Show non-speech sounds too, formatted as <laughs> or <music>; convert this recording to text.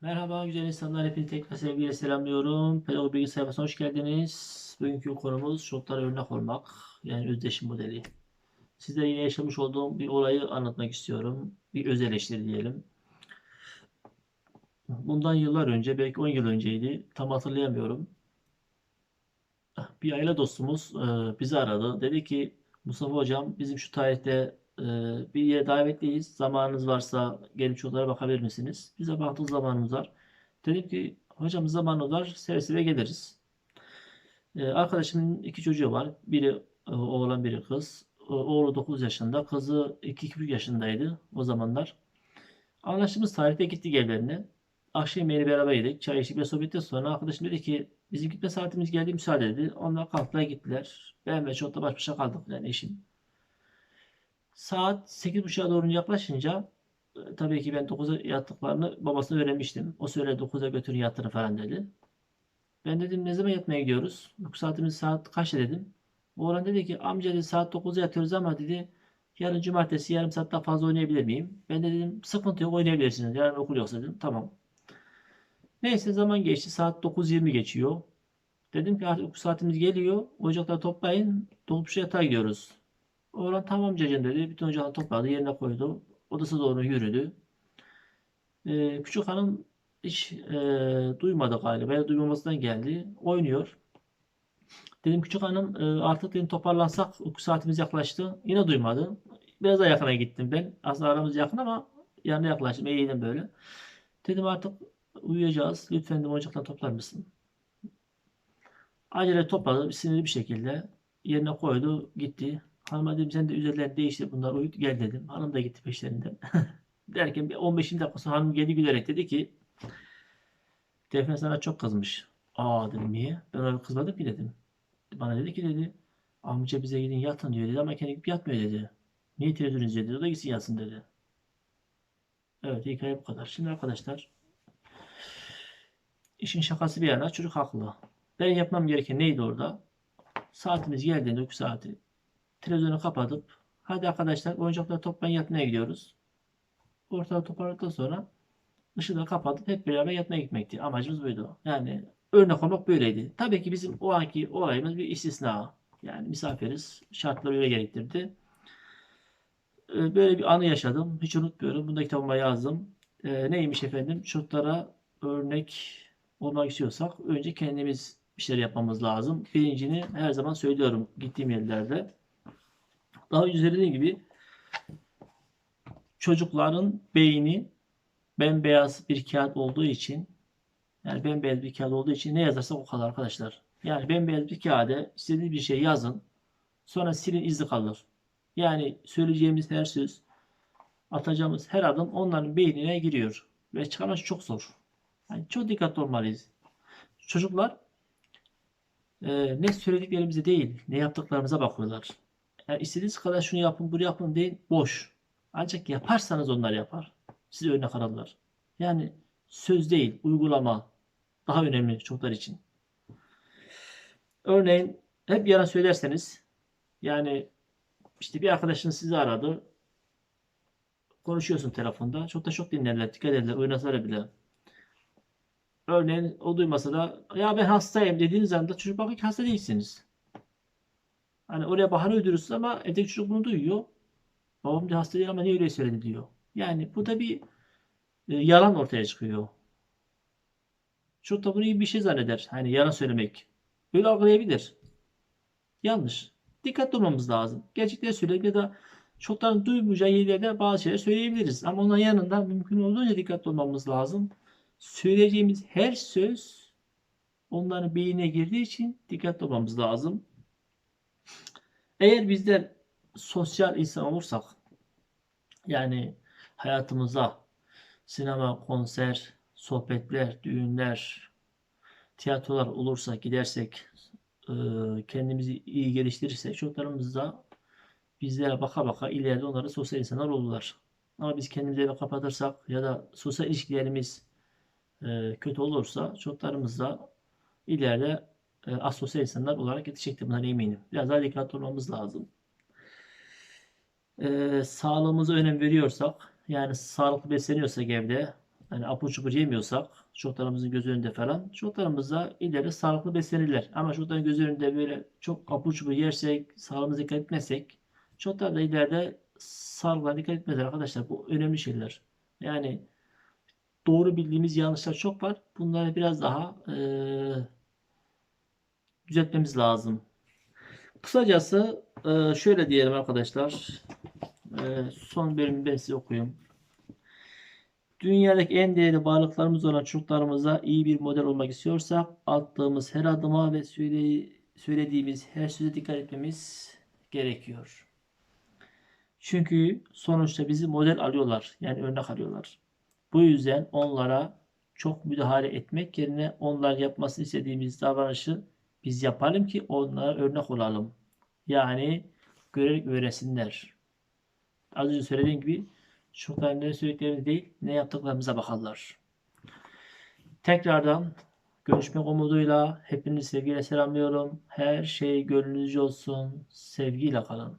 Merhaba güzel insanlar, hepinizi tekrar sevgiyle selamlıyorum. Pedagog bilgi sayfasına hoş geldiniz. Bugünkü konumuz şoklara örnek olmak, yani özdeşim modeli. Size yine yaşamış olduğum bir olayı anlatmak istiyorum. Bir öz diyelim. Bundan yıllar önce, belki 10 yıl önceydi, tam hatırlayamıyorum. Bir aile dostumuz e, bizi aradı. Dedi ki, Mustafa Hocam bizim şu tarihte e, bir yere davetliyiz. Zamanınız varsa gelip çocuklara bakabilir misiniz? Bize baktık zamanımız var. Dedim ki hocam zamanımız var seve geliriz. E, arkadaşımın iki çocuğu var. Biri e, oğlan biri kız. Oğlu 9 yaşında. Kızı 2-2,5 yaşındaydı o zamanlar. Anlaştığımız tarihte gittik evlerine. Akşam yemeğini beraber yedik. Çay içtik ve sohbetten sonra arkadaşım dedi ki bizim gitme saatimiz geldi müsaade dedi. Onlar kalktılar gittiler. Ben ve çok da baş başa kaldık yani eşim. Saat 8.30'a doğru yaklaşınca e, tabii ki ben 9'a yattıklarını babasına öğrenmiştim. O söyledi 9'a götürün yatırın falan dedi. Ben dedim ne zaman yatmaya gidiyoruz? Uyku saatimiz saat kaç dedim. Oğlan dedi ki amca dedi saat 9'a yatıyoruz ama dedi yarın cumartesi yarım saat daha fazla oynayabilir miyim? Ben de dedim sıkıntı yok oynayabilirsiniz. Yarın okul yoksa dedim tamam. Neyse zaman geçti saat 9.20 geçiyor. Dedim ki artık uyku saatimiz geliyor. Ocakları toplayın. Dolmuşa yatağa gidiyoruz. Oğlan tamam cacım dedi. Bütün ocakları topladı. Yerine koydu. Odası doğru yürüdü. Ee, küçük hanım hiç e, duymadı galiba. Ya duymamasından geldi. Oynuyor. Dedim küçük hanım e, artık dedim toparlansak uyku saatimiz yaklaştı. Yine duymadı. Biraz daha yakına gittim ben. Aslında aramız yakın ama yanına yaklaştım. Eğildim böyle. Dedim artık uyuyacağız. Lütfen dedim ocaktan toplar mısın? Acele topladı sinirli bir şekilde. Yerine koydu gitti. Hanıma dedim sen de üzerlerini değiştir bunlar uyut gel dedim. Hanım da gitti peşlerinden. <laughs> Derken bir 15-20 dakika sonra hanım geldi gülerek dedi ki Defne sana çok kızmış. Aa dedim niye? Ben öyle kızmadım ki dedim. Bana dedi ki dedi amca bize gidin yatın diyor dedi ama kendi gidip yatmıyor dedi. Niye televizyon izliyor dedi. O da gitsin yatsın dedi. Evet hikaye bu kadar. Şimdi arkadaşlar işin şakası bir yana çocuk haklı. Ben yapmam gereken neydi orada? Saatimiz geldiğinde uyku saati. Televizyonu kapatıp hadi arkadaşlar oyuncakları toplayın yatmaya gidiyoruz. Ortalığı toparladıktan sonra ışığı da kapatıp hep beraber yatmaya gitmekti. Amacımız buydu. Yani örnek olmak böyleydi. Tabii ki bizim o anki olayımız bir istisna. Yani misafiriz. Şartlar öyle gerektirdi. Ee, Böyle bir anı yaşadım. Hiç unutmuyorum. Bunu da kitabıma yazdım. Ee, neymiş efendim? Çocuklara örnek olmak istiyorsak önce kendimiz bir şeyler yapmamız lazım. Bilincini her zaman söylüyorum gittiğim yerlerde. Daha söylediğim gibi çocukların beyni bembeyaz bir kağıt olduğu için yani bembeyaz bir kağıt olduğu için ne yazarsak o kadar arkadaşlar. Yani bembeyaz bir kağıda istediğiniz bir şey yazın. Sonra silin izi kalır. Yani söyleyeceğimiz her söz, atacağımız her adım onların beynine giriyor. Ve çıkarması çok zor. Yani çok dikkatli olmalıyız. Çocuklar e, ne söylediklerimize değil, ne yaptıklarımıza bakıyorlar. Yani istediğiniz kadar şunu yapın, bunu yapın değil, boş. Ancak yaparsanız onlar yapar. Size örnek alırlar. Yani söz değil, uygulama daha önemli çocuklar için. Örneğin hep yalan söylerseniz yani işte bir arkadaşın sizi aradı. Konuşuyorsun telefonda. Çok da çok dinlerler, dikkat ederler, oynasalar bile. Örneğin o duymasa da ya ben hastayım dediğiniz anda çocuk bakıyor ki hasta değilsiniz. Hani oraya bahane uyduruyorsunuz ama evdeki çocuk bunu duyuyor. Babam da hasta ama niye öyle söyledi diyor. Yani bu da bir e, yalan ortaya çıkıyor. Çocuk da bunu iyi bir şey zanneder. Hani yalan söylemek. Böyle algılayabilir. Yanlış. Dikkatli olmamız lazım. Gerçekleri söyleyip ya da çoktan duymayacağı yerlerde bazı şeyler söyleyebiliriz. Ama onun yanında mümkün olduğunca dikkatli olmamız lazım. Söyleyeceğimiz her söz onların beynine girdiği için dikkatli olmamız lazım. Eğer bizler sosyal insan olursak yani hayatımıza sinema, konser, sohbetler, düğünler, tiyatrolar olursa gidersek e, kendimizi iyi geliştirirsek çocuklarımız da bizlere baka baka ileride onları sosyal insanlar olurlar. Ama biz kendimizi eve kapatırsak ya da sosyal ilişkilerimiz e, kötü olursa çocuklarımız da ileride e, asosyal insanlar olarak yetişecektir. Bundan eminim. Biraz daha dikkatli olmamız lazım. E, sağlığımıza önem veriyorsak yani sağlıklı besleniyorsak evde yani apur çupur yemiyorsak çocuklarımızın göz önünde falan çocuklarımız da ileri sağlıklı beslenirler. Ama çocukların göz önünde böyle çok apur çupur yersek sağlığımıza dikkat etmezsek çocuklar da ileride sağlıklarına dikkat etmez arkadaşlar. Bu önemli şeyler. Yani doğru bildiğimiz yanlışlar çok var. Bunları biraz daha eee, düzeltmemiz lazım. Kısacası eee, şöyle diyelim arkadaşlar. Eee, son bölümü ben size okuyayım. Dünyadaki en değerli varlıklarımız olan çocuklarımıza iyi bir model olmak istiyorsak attığımız her adıma ve söyle- söylediğimiz her söze dikkat etmemiz gerekiyor. Çünkü sonuçta bizi model alıyorlar. Yani örnek alıyorlar. Bu yüzden onlara çok müdahale etmek yerine onlar yapmasını istediğimiz davranışı biz yapalım ki onlara örnek olalım. Yani görerek öğrensinler. Az önce söylediğim gibi çocuklar ne söylediklerini değil ne yaptıklarımıza bakarlar. Tekrardan görüşmek umuduyla hepinizi sevgiyle selamlıyorum. Her şey gönlünüzce olsun. Sevgiyle kalın.